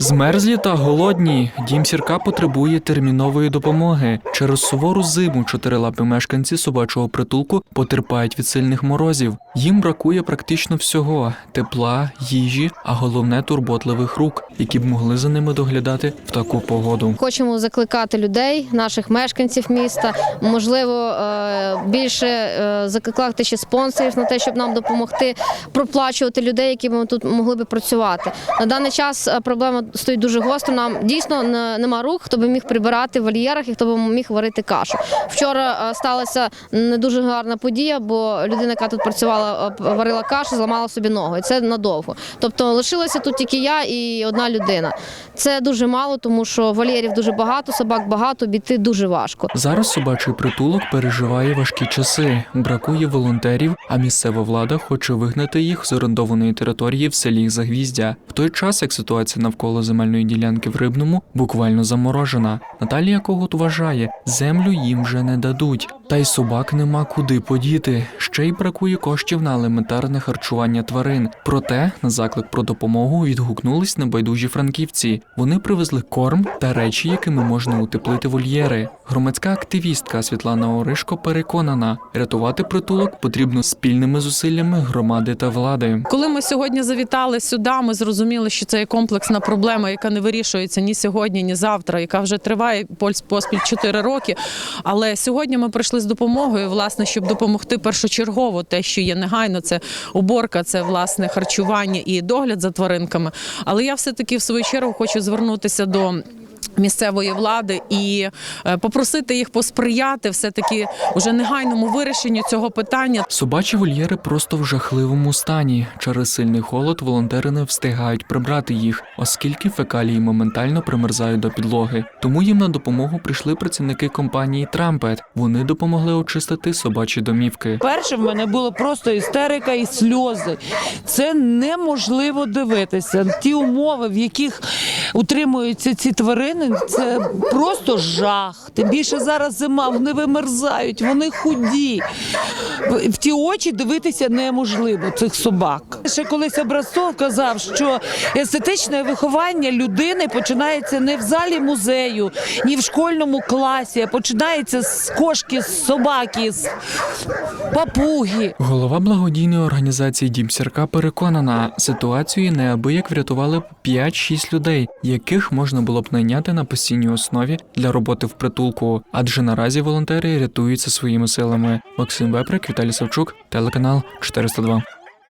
Змерзлі та голодні. Дім сірка потребує термінової допомоги. Через сувору зиму чотирилапі мешканці собачого притулку потерпають від сильних морозів. Їм бракує практично всього: тепла, їжі, а головне турботливих рук, які б могли за ними доглядати в таку погоду. Хочемо закликати людей, наших мешканців міста, можливо, е, більше е, закликати ще спонсорів на те, щоб нам допомогти проплачувати людей, які б тут могли би працювати. На даний час е, проблема стоїть дуже гостро. Нам дійсно не- нема рук, хто би міг прибирати в вольєрах і хто би міг варити кашу. Вчора е, сталася не дуже гарна подія, бо людина, яка тут працювала, е, варила кашу, зламала собі ногу. І це надовго. Тобто лишилася тут тільки я і одна людина. Це дуже мало, тому що вольєрів дуже багато, собак багато, біти дуже важко. Зараз собачий притулок переживає важкі часи. Бракує волонтерів, а місцева влада хоче вигнати їх з орендованої території в селі Загвіздя. В той час, як ситуація навколо земельної ділянки в Рибному буквально заморожена. Наталія Когут вважає, землю їм вже не дадуть, та й собак нема куди подіти. Ще й бракує коштів на елементарне харчування тварин. Проте на заклик про допомогу відгукнулись небайдужі франківці. Вони привезли корм та речі, якими можна утеплити вольєри. Громадська активістка Світлана Оришко переконана, рятувати притулок потрібно спільними зусиллями громади та влади. Коли ми сьогодні завітали сюди, ми зрозуміли, що це є комплексна проблема, яка не вирішується ні сьогодні, ні завтра, яка вже триває поспіль 4 роки. Але сьогодні ми прийшли з допомогою, власне, щоб допомогти першочергово, те, що є негайно, це уборка, це власне харчування і догляд за тваринками. Але я все таки в свою чергу хочу звернутися до. Місцевої влади і е, попросити їх посприяти все таки уже негайному вирішенню цього питання, Собачі вольєри просто в жахливому стані. Через сильний холод волонтери не встигають прибрати їх, оскільки фекалії моментально примерзають до підлоги. Тому їм на допомогу прийшли працівники компанії Трампет. Вони допомогли очистити собачі домівки. Перше в мене було просто істерика і сльози. Це неможливо дивитися. Ті умови, в яких утримуються ці тварини, це просто жах. Тим більше зараз зима, вони вимерзають, вони худі. В ті очі дивитися неможливо цих собак. Ще колись Образцов казав, що естетичне виховання людини починається не в залі музею, ні в школьному класі, а починається з кошки, з собаки, з папуги. Голова благодійної організації Дім Сірка переконана, ситуацію неабияк врятували б 5-6 людей, яких можна було б найняти на постійній основі для роботи в притулку. Адже наразі волонтери рятуються своїми силами. Максим Веприк, Віталій Савчук, телеканал 402.